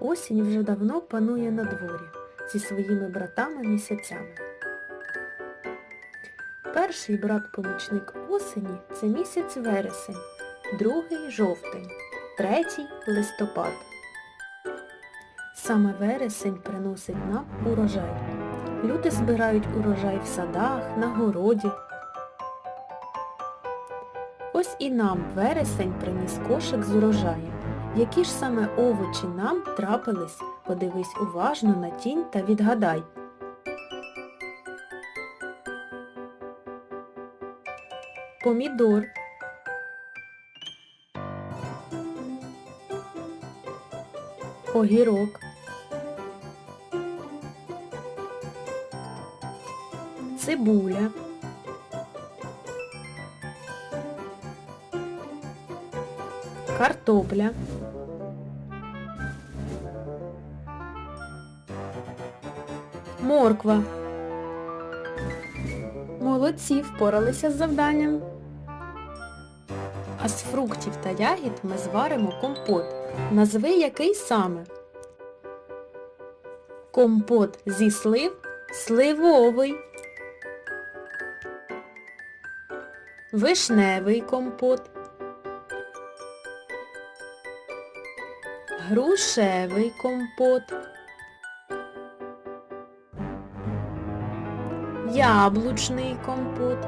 Осінь вже давно панує на дворі зі своїми братами-місяцями. Перший брат-помічник осені це місяць вересень, другий жовтень, третій листопад. Саме вересень приносить нам урожай. Люди збирають урожай в садах, на городі. Ось і нам вересень приніс кошик з урожаєм. Які ж саме овочі нам трапились, подивись уважно на тінь та відгадай. Помідор. Огірок. Цибуля. Картопля. Морква. Молодці, впоралися з завданням. А з фруктів та ягід ми зваримо компот. Назви який саме? Компот зі слив сливовий. Вишневий компот. Грушевий компот. Яблучний компот.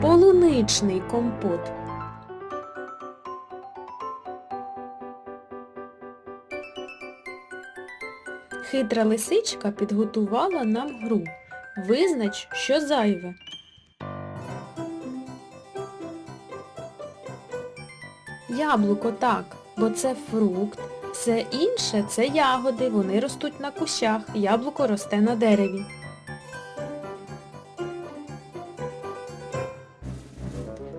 Полуничний компот. Хитра лисичка підготувала нам гру. Визнач, що зайве. Яблуко так, бо це фрукт. Все інше це ягоди, вони ростуть на кущах, яблуко росте на дереві.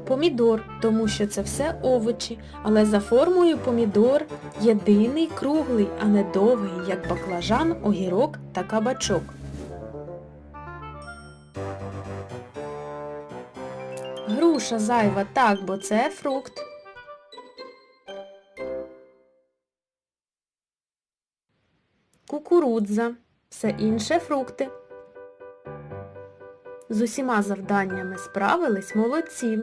Помідор, тому що це все овочі, але за формою помідор єдиний круглий, а не довгий, як баклажан, огірок та кабачок. Груша зайва, так, бо це фрукт. Кукурудза, все інше фрукти. З усіма завданнями справились молодці.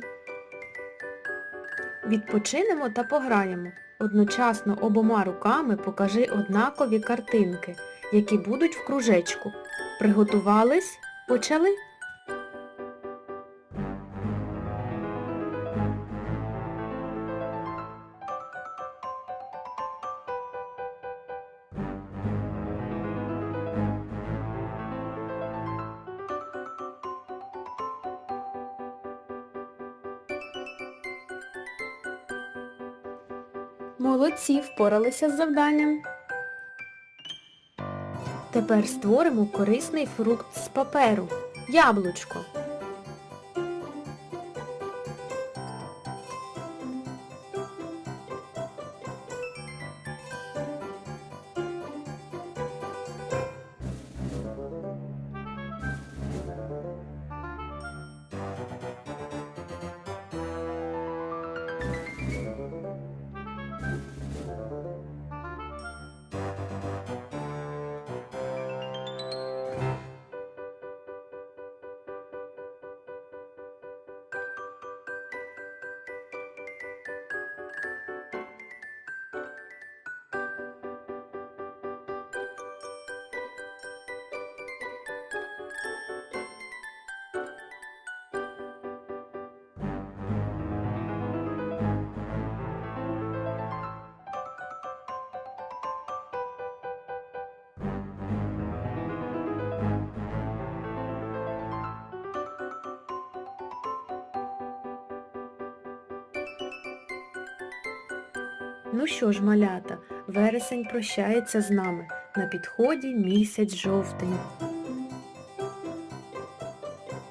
Відпочинемо та пограємо. Одночасно обома руками покажи однакові картинки, які будуть в кружечку. Приготувались? Почали? Молодці, впоралися з завданням. Тепер створимо корисний фрукт з паперу. Яблучко. Ну що ж, малята, вересень прощається з нами. На підході місяць жовтень.